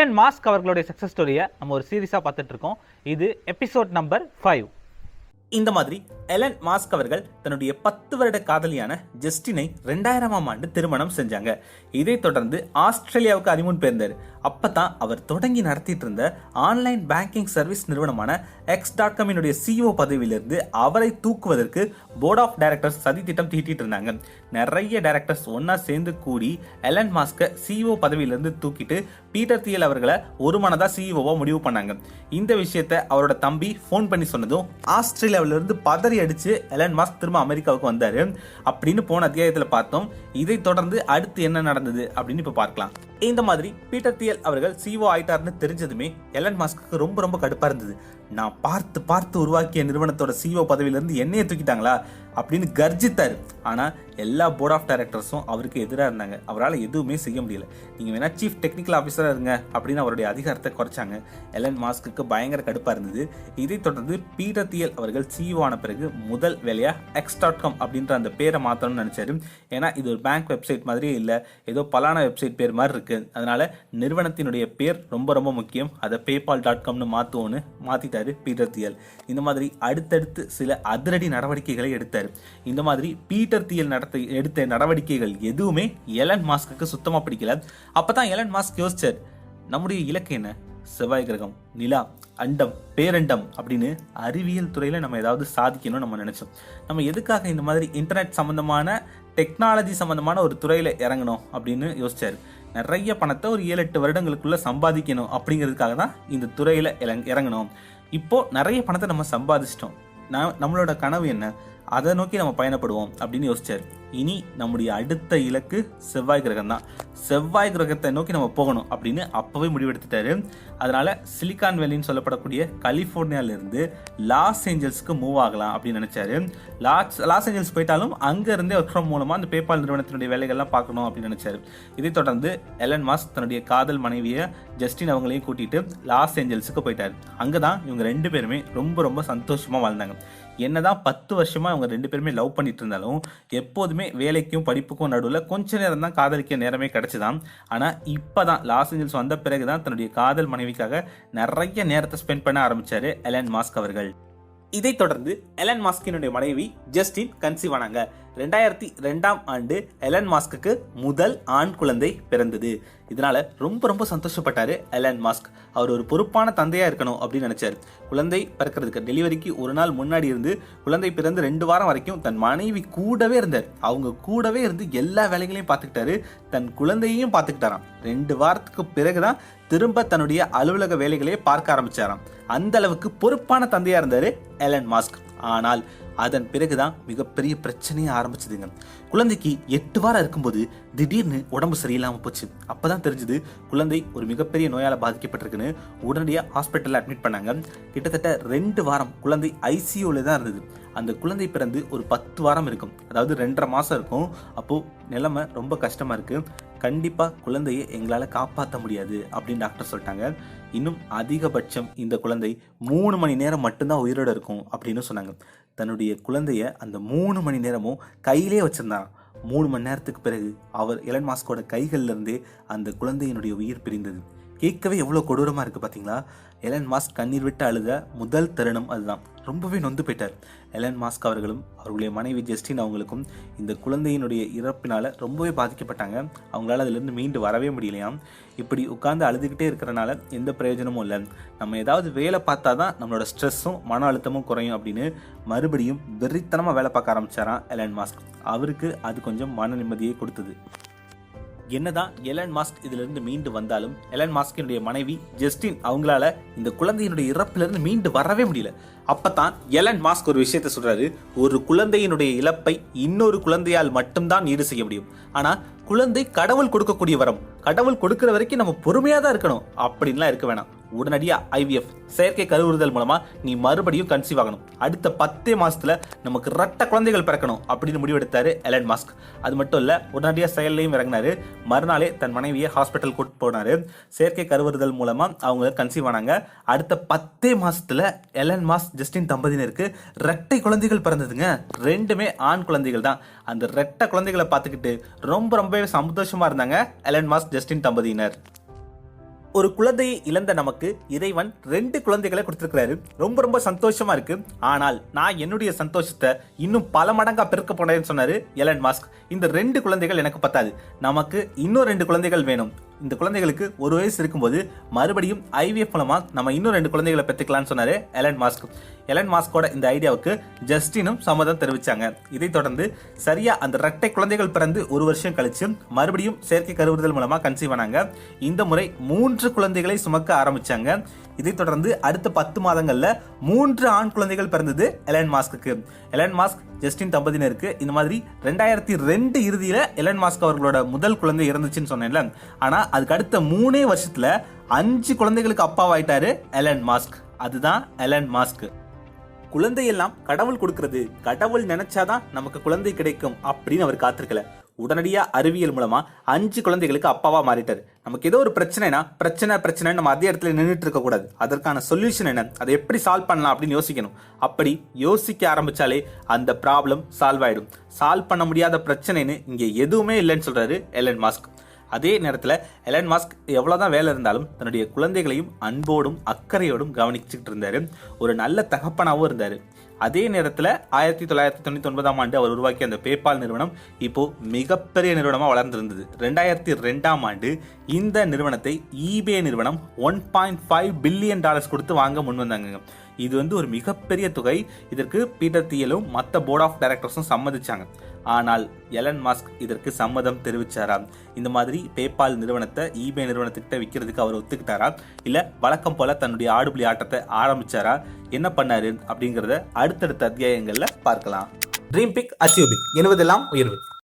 Elon mask அவர்களுடைய success ஸ்டோரியை நம்ம ஒரு சீரியஸாக பார்த்துட்டு இருக்கோம் இது எபிசோட் நம்பர் ஃபைவ் இந்த மாதிரி எலன் மாஸ்க் அவர்கள் தன்னுடைய பத்து வருட காதலியான ஜஸ்டினை ரெண்டாயிரமாம் ஆண்டு திருமணம் செஞ்சாங்க. இதைத் தொடர்ந்து ஆஸ்திரேலியாவுக்கு அறிமுன் பேர்ந்தார் அப்போ தான் அவர் தொடங்கி நடத்திட்டு இருந்த ஆன்லைன் பேங்கிங் சர்வீஸ் நிறுவனமான எக்ஸ் டாட் காமினுடைய சிஇஓ பதவியிலிருந்து அவரை தூக்குவதற்கு போர்ட் ஆஃப் டைரக்டர்ஸ் சதி திட்டம் தீட்டிட்டு இருந்தாங்க. நிறைய டைரக்டர்ஸ் ஒன்றா சேர்ந்து கூடி எலன் மாஸ்கை சிஇஓ பதவியிலிருந்து தூக்கிட்டு பீட்டர் தியல் அவர்களை ஒரு மனதாக சிஇஓவாக முடிவு பண்ணாங்க. இந்த விஷயத்தை அவரோட தம்பி ஃபோன் பண்ணி சொன்னதும் ஆஸ்திரேலியாவிலிருந்து பதறி அடிச்சு எலன் மாஸ்க் திரும்ப அமெரிக்காவுக்கு வந்தார். அப்படின்னு போன அத்தியாயத்தில் பார்த்தோம். இதை தொடர்ந்து அடுத்து என்ன நடந்தது அப்படின்னு இப்போ பார்க்கலாம். இந்த மாதிரி பீட்டர் தியல் அவர்கள் சிஓ ஆயிட்டார்னு தெரிஞ்சதுமே எலன் மாஸ்க்கு ரொம்ப ரொம்ப கடுப்பா இருந்தது. நான் பார்த்து பார்த்து உருவாக்கிய நிறுவனத்தோட சிஓ பதவியிலேருந்து என்னையே தூக்கிட்டாங்களா? அப்படின்னு கர்ஜித்தார். ஆனால் எல்லா போர்ட் ஆஃப் டைரக்டர்ஸும் அவருக்கு எதிராக இருந்தாங்க. அவரால் எதுவுமே செய்ய முடியல. நீங்கள் வேணால் சீஃப் டெக்னிக்கல் ஆஃபீஸராக இருங்க அப்படின்னு அவருடைய அதிகாரத்தை குறைச்சாங்க. எலன் மாஸ்க்கு பயங்கர கடுப்பாக இருந்தது. இதைத் தொடர்ந்து பீரத்தியல் அவர்கள் சிஇஓ ஆன பிறகு முதல் வேலையாக எக்ஸ் டாட் காம் அப்படின்ற அந்த பேரை மாற்றணும்னு நினச்சாரு. ஏன்னா இது ஒரு பேங்க் வெப்சைட் மாதிரியே இல்லை. ஏதோ பலான வெப்சைட் பேர் மாதிரி இருக்குது அதனால் நிறுவனத்தினுடைய பேர் ரொம்ப ரொம்ப முக்கியம். அதை பேபால் டாட் காம்னு மாற்றுவோன்னு மாற்றிட்டாரு பீட்டர் தியல். இந்த மாதிரி அடுத்தடுத்து சில அதிரடி நடவடிக்கைகளை எடுத்தார். இந்த மாதிரி பீட்டர் தியல் நடத்த எடுத்த நடவடிக்கைகள் எதுவுமே எலன் மாஸ்க்கு சுத்தமாக பிடிக்கல. அப்பதான் எலன் மாஸ்க் யோசிச்சார் நம்முடைய இலக்கு என்ன? செவ்வாய் கிரகம் நிலா அண்டம் பேரண்டம் அப்படின்னு அறிவியல் துறையில் நம்ம ஏதாவது சாதிக்கணும்னு நம்ம நினச்சோம். நம்ம எதுக்காக இந்த மாதிரி இன்டர்நெட் சம்மந்தமான டெக்னாலஜி சம்மந்தமான ஒரு துறையில் இறங்கணும் அப்படின்னு யோசிச்சார். நிறைய பணத்தை ஒரு ஏழு எட்டு வருடங்களுக்குள்ளே சம்பாதிக்கணும் அப்படிங்கிறதுக்காக தான் இந்த துறையில் இறங்கணும் இப்போது நிறைய பணத்தை நம்ம சம்பாதிச்சிட்டோம். நான் நம்மளோட கனவு என்ன? அதை நோக்கி நம்ம பயணப்படுவோம் அப்படின்னு யோசிச்சார். இனி நம்முடைய அடுத்த இலக்கு செவ்வாய் கிரகம் தான் செவ்வாய் கிரகத்தை நோக்கி நம்ம போகணும் அப்படின்னு அப்போவே முடிவெடுத்துட்டாரு. அதனால சிலிகான் வேலின்னு சொல்லப்படக்கூடிய கலிஃபோர்னியாவிலேருந்து லாஸ் ஏஞ்சல்ஸ்க்கு மூவ் ஆகலாம் அப்படின்னு நினைச்சாரு. லாஸ் லாஸ் ஏஞ்சல்ஸ் போயிட்டாலும் அங்கேருந்தே ஒர்க் ஃப்ரம் மூலமாக அந்த பேபால் நிறுவனத்தினுடைய வேலைகள்லாம் பார்க்கணும் அப்படின்னு நினைச்சாரு. இதை தொடர்ந்து எலன் மாஸ் தன்னுடைய காதல் மனைவியை ஜஸ்டின் அவங்களையும் கூட்டிகிட்டு லாஸ் ஏஞ்சல்ஸுக்கு போயிட்டாரு. அங்கதான் இவங்க ரெண்டு பேருமே ரொம்ப ரொம்ப சந்தோஷமாக வாழ்ந்தாங்க. என்னதான் பத்து வருஷமாக இவங்க ரெண்டு பேருமே லவ் பண்ணிட்டு இருந்தாலும் எப்போதுமே வேலைக்கும் படிப்புக்கும் நடுவில் கொஞ்ச நேரம் தான் காதலிக்க நேரமே கிடச்சிதான். ஆனால் இப்போதான் லாஸ் ஏஞ்சல்ஸ் வந்த பிறகு தான் தன்னுடைய காதல் மனைவிக்காக நிறைய நேரத்தை ஸ்பெண்ட் பண்ண ஆரம்பிச்சாரு எலன் மாஸ்க் அவர்கள். இதைத் தொடர்ந்து எலன் மாஸ்கினுடைய மனைவி ஜஸ்டின் கன்சீவ் ஆனாங்க. ரெண்டாயிரத்தி ரெண்டாம் ஆண்டு எலன் மாஸ்க்கு முதல் ஆண் குழந்தை பிறந்தது. இதனால ரொம்ப ரொம்ப சந்தோஷப்பட்டாரு எலன் மாஸ்க். அவர் ஒரு பொறுப்பான தந்தையா இருக்கணும் அப்படின்னு நினைச்சார். குழந்தை பிறக்கிறதுக்கு டெலிவரிக்கு ஒரு நாள் முன்னாடி இருந்து குழந்தை பிறந்து ரெண்டு வாரம் வரைக்கும் தன் மனைவி கூடவே இருந்தார். அவங்க கூடவே இருந்து எல்லா வேலைகளையும் பார்த்துக்கிட்டாரு. தன் குழந்தையையும் பார்த்துக்கிட்டாராம். ரெண்டு வாரத்துக்கு பிறகுதான் திரும்ப தன்னுடைய அலுவலக வேலைகளையே பார்க்க ஆரம்பிச்சாராம். அந்த அளவுக்கு பொறுப்பான தந்தையா இருந்தாரு எலன் மாஸ்க். ஆனால் அதன் பிறகுதான் மிகப்பெரிய பிரச்சனையே ஆரம்பிச்சதுங்க. குழந்தைக்கு எட்டு வாரம் இருக்கும்போது திடீர்னு உடம்பு சரியில்லாம போச்சு. அப்பதான் தெரிஞ்சது குழந்தை ஒரு மிகப்பெரிய நோயால பாதிக்கப்பட்டிருக்குன்னு உடனடியாக ஹாஸ்பிட்டல்ல அட்மிட் பண்ணாங்க. கிட்டத்தட்ட ரெண்டு வாரம் குழந்தை ஐசியூல தான் இருந்தது. அந்த குழந்தை பிறந்து ஒரு பத்து வாரம் இருக்கும். அதாவது ரெண்டரை மாசம் இருக்கும். அப்போ நிலைமை ரொம்ப கஷ்டமா இருக்கு. கண்டிப்பா குழந்தையை எங்களால காப்பாற்ற முடியாது அப்படின்னு டாக்டர் சொல்லிட்டாங்க. இன்னும் அதிகபட்சம் இந்த குழந்தை மூணு மணி நேரம் மட்டும்தான் உயிரோட இருக்கும் அப்படின்னு சொன்னாங்க. தன்னுடைய குழந்தைய அந்த மூணு மணி நேரமும் கையிலே வச்சிருந்தான். மூணு மணி நேரத்துக்கு பிறகு அவர் எலன் மாஸ்கோட கைகள்லேருந்தே அந்த குழந்தையினுடைய உயிர் பிரிந்தது. கேட்கவே எவ்வளோ கொடூரமாக இருக்குது பார்த்தீங்களா எலன் மாஸ்க் கண்ணீர் விட்டு அழுத முதல் தருணம் அதுதான். ரொம்பவே நொந்து போயிட்டார். எலன் மாஸ்க் அவர்களும் அவர்களுடைய மனைவி ஜஸ்டின் அவங்களுக்கும் இந்த குழந்தையினுடைய இறப்பினால் ரொம்பவே பாதிக்கப்பட்டாங்க. அவங்களால அதிலிருந்து மீண்டு வரவே முடியலையாம் இப்படி உட்கார்ந்து அழுதுகிட்டே இருக்கிறனால எந்த பிரயோஜனமும் இல்லை. நம்ம ஏதாவது வேலை பார்த்தா தான் நம்மளோட ஸ்ட்ரெஸ்ஸும் மன அழுத்தமும் குறையும் அப்படின்னு மறுபடியும் வெறித்தனமாக வேலை பார்க்க ஆரம்பிச்சாராம் எலன் மாஸ்க். அவருக்கு அது கொஞ்சம் மன நிம்மதியை கொடுத்தது. என்னதான் எலன் மாஸ்க் இதிலிருந்து மீண்டு வந்தாலும் எலன் மாஸ்கினுடைய மனைவி ஜஸ்டின் அவங்களால இந்த குழந்தையினுடைய இறப்பிலிருந்து மீண்டு வரவே முடியல. அப்பதான் எலன் மாஸ்க் ஒரு விஷயத்த சொல்றாரு ஒரு குழந்தையினுடைய இழப்பை இன்னொரு குழந்தையால் மட்டும்தான் ஈடு செய்ய முடியும். ஆனா குழந்தை கடவுள் கொடுக்கக்கூடிய வரம் கடவுள் கொடுக்கிற வரைக்கும் நம்ம பொறுமையா தான் இருக்கணும். அப்படின்லாம் இருக்க வேணாம். உடனடியா ஐவிஎஃப் செயற்கை கருவுறுதல் மூலமா நீ மறுபடியும் கன்சீவ் ஆகணும். அடுத்த பத்தே மாசத்துல நமக்கு ரத்த குழந்தைகள் பிறக்கணும் அப்படின்னு முடிவெடுத்தாரு எலன் மாஸ்க் அது மட்டும் இல்ல உடனடியா செயல்லையும் இறங்கினாரு. மறுநாளே தன் மனைவியை ஹாஸ்பிட்டல் கூட்டு போனாரு. செயற்கை கருவுறுதல் மூலமா அவங்க கன்சீவ் ஆனாங்க. அடுத்த பத்தே மாசத்துல எலன் மாஸ்க் ஜஸ்டின் தம்பதியினருக்கு ரெட்டை குழந்தைகள் பிறந்ததுங்க. ரெண்டுமே ஆண் குழந்தைகள் தான். அந்த ரெட்டை குழந்தைகளை பார்த்துக்கிட்டு ரொம்ப ரொம்பவே சந்தோஷமா இருந்தாங்க எலன் மாஸ்க் ஜஸ்டின் தம்பதியினர். ஒரு குழந்தையை இழந்த நமக்கு இறைவன் ரெண்டு குழந்தைகளை கொடுத்துருக்கிறாரு. ரொம்ப ரொம்ப சந்தோஷமா இருக்கு. ஆனால் நான் என்னுடைய சந்தோஷத்தை இன்னும் பல மடங்கா பெருக்க போனேன்னு சொன்னாரு எலன் மாஸ்க். இந்த ரெண்டு குழந்தைகள் எனக்கு பத்தாது. நமக்கு இன்னும் ரெண்டு குழந்தைகள் வேணும். இந்த குழந்தைகளுக்கு ஒரு வயசு இருக்கும்போது மறுபடியும் ஐவிஎஃப் மூலமாக நம்ம இன்னும் ரெண்டு குழந்தைகளை பெற்றுக்கலாம்னு சொன்னார் எலன் மாஸ்க் எலன் மாஸ்கோட இந்த ஐடியாவுக்கு ஜஸ்டினும் சம்மதம் தெரிவித்தாங்க இதைத் தொடர்ந்து சரியாக அந்த ரெட்டை குழந்தைகள் பிறந்து ஒரு வருஷம் கழித்து மறுபடியும் செயற்கை கருவுறுதல் மூலமாக கன்சீவ் ஆனாங்க. இந்த முறை மூன்று குழந்தைகளை சுமக்க ஆரம்பித்தாங்க இதைத் தொடர்ந்து அடுத்த பத்து மாதங்களில் மூன்று ஆண் குழந்தைகள் பிறந்தது எலன் மாஸ்க்கு எலன் மாஸ்க் ஜஸ்டின் தம்பதியினருக்கு இந்த மாதிரி ரெண்டாயிரத்தி ரெண்டு இறுதியில் எலன் மாஸ்க் அவர்களோட முதல் குழந்தை இறந்துச்சுன்னு சொன்னேன்ல. ஆனால் அதுக்கு அடுத்த மூணே வருஷத்தில் அஞ்சு குழந்தைகளுக்கு அப்பாவாயிட்டாரு எலன் மாஸ்க். அதுதான் எலன் மாஸ்க். குழந்தையெல்லாம் கடவுள் கொடுக்கறது கடவுள் நினைச்சாதான் நமக்கு குழந்தை கிடைக்கும் அப்படின்னு அவர் காத்திருக்கல. உடனடியாக அறிவியல் மூலமாக அஞ்சு குழந்தைகளுக்கு அப்பாவாக மாறிட்டார். நமக்கு ஏதோ ஒரு பிரச்சனைனா பிரச்சனை பிரச்சனை நம்ம அதே இடத்துல நின்றுட்டு இருக்கக்கூடாது அதற்கான சொல்யூஷன் என்ன? அதை எப்படி சால்வ் பண்ணலாம் அப்படின்னு யோசிக்கணும். அப்படி யோசிக்க ஆரம்பிச்சாலே அந்த ப்ராப்ளம் சால்வ் ஆகிடும் சால்வ் பண்ண முடியாத பிரச்சனைன்னு இங்கே எதுவுமே இல்லைன்னு சொல்கிறாரு எலன் மாஸ்க் அதே நேரத்தில் எலன் மாஸ்க் எவ்வளோதான் வேலை இருந்தாலும் தன்னுடைய குழந்தைகளையும் அன்போடும் அக்கறையோடும் கவனிச்சுக்கிட்டு இருந்தார். ஒரு நல்ல தகப்பனாகவும் இருந்தார். அதே நேரத்தில் ஆயிரத்தி தொள்ளாயிரத்தி தொண்ணூற்றி ஒன்பதாம் ஆண்டு அவர் உருவாக்கிய அந்த பேபால் நிறுவனம் இப்போ மிகப்பெரிய நிறுவனமாக வளர்ந்திருந்தது. ரெண்டாயிரத்தி ரெண்டாம் ஆண்டு இந்த நிறுவனத்தை ஈபே நிறுவனம் one point five billion dollars கொடுத்து வாங்க முன் வந்தாங்க இது வந்து ஒரு மிகப்பெரிய தொகை. இதற்கு பீட்டர் தியலும் மற்ற போர்ட் ஆஃப் டைரக்டர்ஸும் சம்மதிச்சாங்க. ஆனால் எலன் மாஸ்க் இதற்கு சம்மதம் தெரிவிச்சாராம். இந்த மாதிரி பேபால் நிறுவனத்தை ஈபே நிறுவனத்துக்கிட்ட விற்கிறதுக்கு அவர் ஒத்துக்கிட்டாரா இல்லை வழக்கம் போல தன்னுடைய ஆடுபுலி ஆட்டத்தை ஆரம்பிச்சாரா? என்ன பண்ணாரு? அப்படிங்கிறத அடுத்தடுத்த அத்தியாயங்களில் பார்க்கலாம். ட்ரீம் பிக் அச்சீவ் பிக் என்பதெல்லாம் உயர்வு.